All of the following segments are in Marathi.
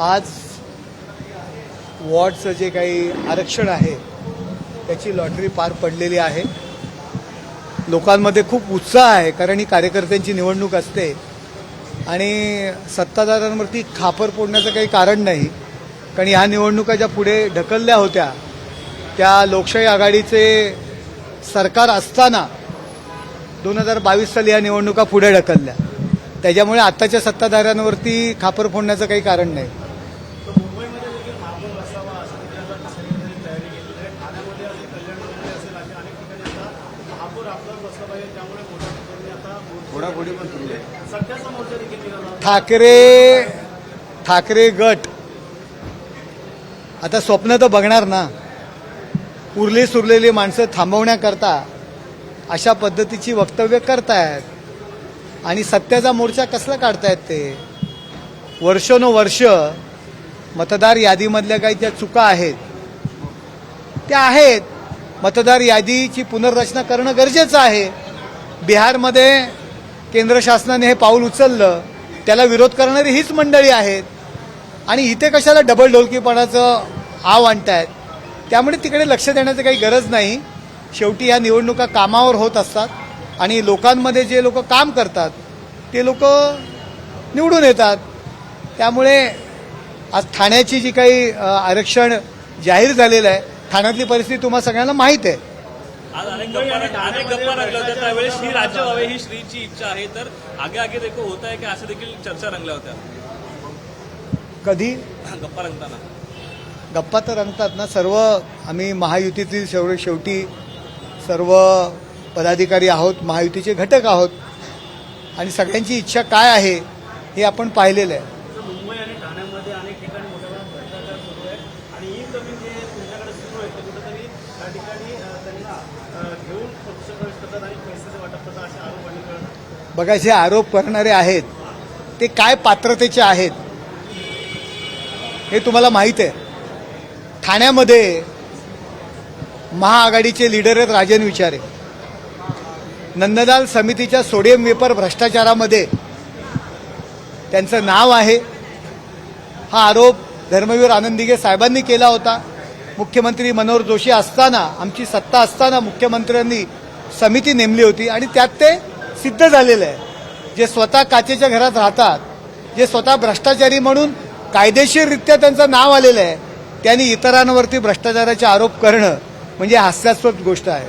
आज वॉर्डचं जे काही आरक्षण आहे त्याची लॉटरी पार पडलेली आहे. लोकांमध्ये खूप उत्साह आहे कारण ही कार्यकर्त्यांची निवडणूक असते. आणि सत्ताधाऱ्यांवरती खापर फोडण्याचं काही कारण नाही कारण ह्या निवडणुका ज्या पुढे ढकलल्या होत्या त्या लोकशाही आघाडीचे सरकार असताना दोन हजार बावीस साली या निवडणुका पुढे ढकलल्या. त्याच्यामुळे आत्ताच्या सत्ताधाऱ्यांवरती खापर फोडण्याचं काही कारण नाही मुंबईमध्ये देखील महापौर असावा असं देखील आता सगळीकडे तयारी केलेली आहे ठाण्यामध्ये असेल कल्याणमध्ये असेल अशा अनेक ठिकाणी आता महापौर आपलाच बसला पाहिजे त्यामुळे मोठ्या ठिकाणी आता घोडाघोडी पण सुरू आहे. सध्याचा मोर्चा देखील निघाला ठाकरे ठाकरे गट. आता स्वप्न तर बघणार ना. उरली सुरलेली माणसं थांबवण्याकरता अशा पद्धतीची वक्तव्य करतायत. आणि सत्याचा मोर्चा कसला काढतायत ते? वर्षोनवर्ष मतदार यादीमधल्या काही ज्या चुका आहेत त्या आहेत. मतदार यादीची पुनर्रचना करणं गरजेचं आहे. बिहारमध्ये केंद्र शासनाने हे पाऊल उचललं त्याला विरोध करणारी हीच मंडळी आहेत. आणि इथे कशाला डबल ढोलकीपणाचं आव आणतायत? त्यामुळे तिकडे लक्ष देण्याची काही गरज नाही. शेवटी या निवडणुका कामावर होत असतात आणि लोकांमध्ये जे लोक काम करतात ते लोक निवडून येतात. त्यामुळे आज ठाण्याची जी काही आरक्षण जाहीर झालेलं आहे ठाण्यातली परिस्थिती तुम्हाला सगळ्यांना माहीत आहे. श्री राज्य व्हावे ही श्रीची इच्छा आहे. तर आगे आगे देखो होत आहे की असं देखील चर्चा रंगल्या होत्या. कधी? गप्पा रंगताना. गप्पा तर रंगतात ना. सर्व आम्ही महायुतीतील शेव शेवटी सर्व पदाधिकारी आहोत महायुतीचे घटक आहोत. आणि सगळ्यांची इच्छा काय आहे हे आपण पाहिलेलं आहे तर मुंबई आणि ठाण्यामध्ये अनेक ठिकाणी मोठ्या प्रमाणात भ्रष्टाचार सुरू आहे आणि ई कमी जे तुमच्याकडे सुरू आहे ते कुठेतरी त्या ठिकाणी अ, त्यांना अ, घेऊन पक्ष प्रवेश करतात आणि पैशाचे वाटप करतात असे आरोप आणि करतात बघा जे आरोप करणारे आहेत ते काय पात्रतेचे आहेत हे तुम्हाला माहीत आहे. ठाण्यामध्ये महाआघाडीचे लीडर आहेत राजन विचारे. नंदलाल समितीच्या सोडियम वेपर भ्रष्टाचारामध्ये त्यांचं नाव आहे. हा आरोप धर्मवीर आनंदिगे साहेबांनी केला होता. मुख्यमंत्री मनोहर जोशी असताना आमची सत्ता असताना मुख्यमंत्र्यांनी समिती नेमली होती आणि त्यात ते सिद्ध झालेलं आहे. जे स्वतः काचेच्या घरात राहतात जे स्वतः भ्रष्टाचारी म्हणून कायदेशीररित्या त्यांचं नाव आलेलं आहे त्यांनी इतरांवरती भ्रष्टाचाराचे आरोप करणं म्हणजे हास्यास्पद गोष्ट आहे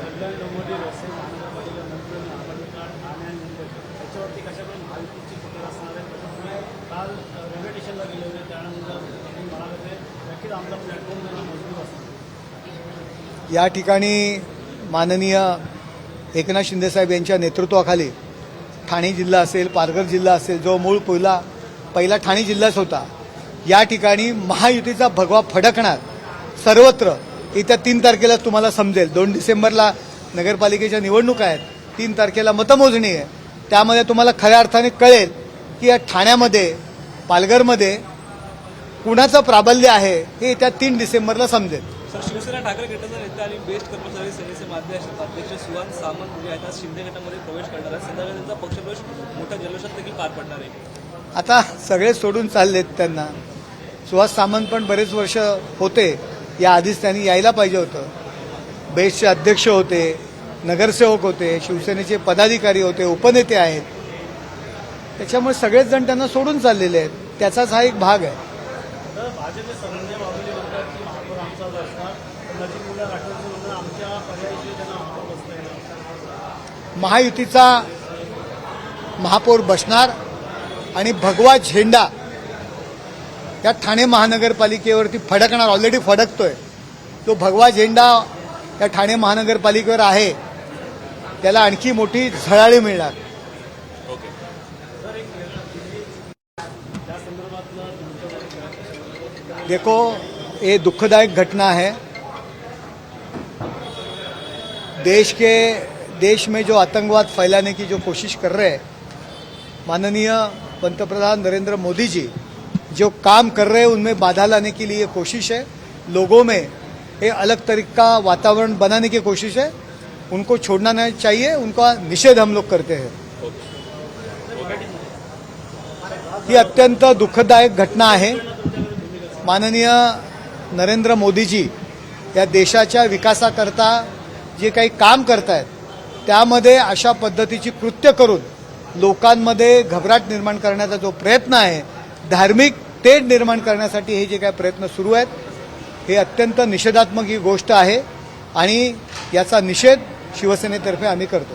कल्याण डोंबिवली वसई महानगरपालिका मंत्री महापालिका ठाणे आणि मुंबई याच्यावरती कशाप्रकारे महायुतीची पकड असणार आहे त्याच्यामुळे काल अ, रेल्वे स्टेशनला गेले होते त्यानंतर त्यांनी म्हणाले ते नक्कीच आमचा प्लॅटफॉर्म त्यांना मजबूत असणार या ठिकाणी माननीय एकनाथ शिंदेसाहेब यांच्या नेतृत्वाखाली ठाणे जिल्हा असेल पालघर जिल्हा असेल जो मूळ पहिला पहिला ठाणे जिल्हाच होता या ठिकाणी महायुतीचा भगवा फडकणार सर्वत्र येत्या तीन तारखेला तुम्हाला समजेल. दोन डिसेंबरला नगरपालिकेच्या निवडणुका आहेत तीन तारखेला मतमोजणी आहे. त्यामध्ये तुम्हाला खऱ्या अर्थाने कळेल की या ठाण्यामध्ये पालघरमध्ये कुणाचं प्राबल्य आहे हे येत्या तीन डिसेंबरला समजेल. सर शिवसेना ठाकरे गटाचा नेता आणि बेस्ट कर्मचारी सेनेचे अध्यक्ष सुहान सामंत जे आहेत आज शिंदे गटामध्ये प्रवेश करणार आहेत. संध्याकाळी त्यांचा पक्षप्रवेश मोठ्या जल्लोषात देखील पार पडणार आहे. आता सगळे सोडून चाललेत त्यांना. सुहास सामंत पण बरेच वर्ष होते. या आधीच त्यांनी यायला पाहिजे होतं. बेस्टचे अध्यक्ष होते नगरसेवक होते शिवसेनेचे पदाधिकारी होते उपनेते आहेत. त्याच्यामुळे सगळेच जण त्यांना सोडून चाललेले आहेत. त्याचाच हा एक भाग आहे. तर भाजपचे संजय बाबुले म्हणतात की महापौर आमचाच असणार नजीक मुला राठोडचं म्हणणं आमच्या पर्यायी त्यांना महापौर बसता येणार महायुतीचा महापौर बसणार आणि भगवा झेंडा या ठाणे महानगरपालिकेवरती फडकणार ऑलरेडी फडकतोय. तो भगवा झेंडा या ठाणे महानगरपालिकेवर आहे. त्याला आणखी मोठी झळाळी मिळणार. देखो, ये दुखदायक घटना है। देश के, देश में जो आतंकवाद फैलाने की जो कोशिश कर रहे हैं, माननीय पंतप्रधान नरेंद्र मोदी जी, जो काम कर रहे हैं, उनमें बाधा लाने के लिए कोशिश है। लोगों में ये अलग तरीके का वातावरण बनाने की कोशिश है। उनको छोड़ना नहीं चाहिए, उनका निषेध हम लोग करते हैं। ये अत्यंत दुखदायक घटना आहे माननीय नरेंद्र मोदीजी या देशाच्या विकासाकरता जे काही काम करतायत त्यामध्ये अशा पद्धतीची कृत्य करून लोकांमध्ये घबराट निर्माण करण्याचा जो प्रयत्न आहे धार्मिक तेढ निर्माण करण्यासाठी हे जे काही प्रयत्न सुरू आहेत हे अत्यंत निषेधात्मक ही गोष्ट आहे आणि याचा निषेध शिवसेनेतर्फे आम्ही करतो.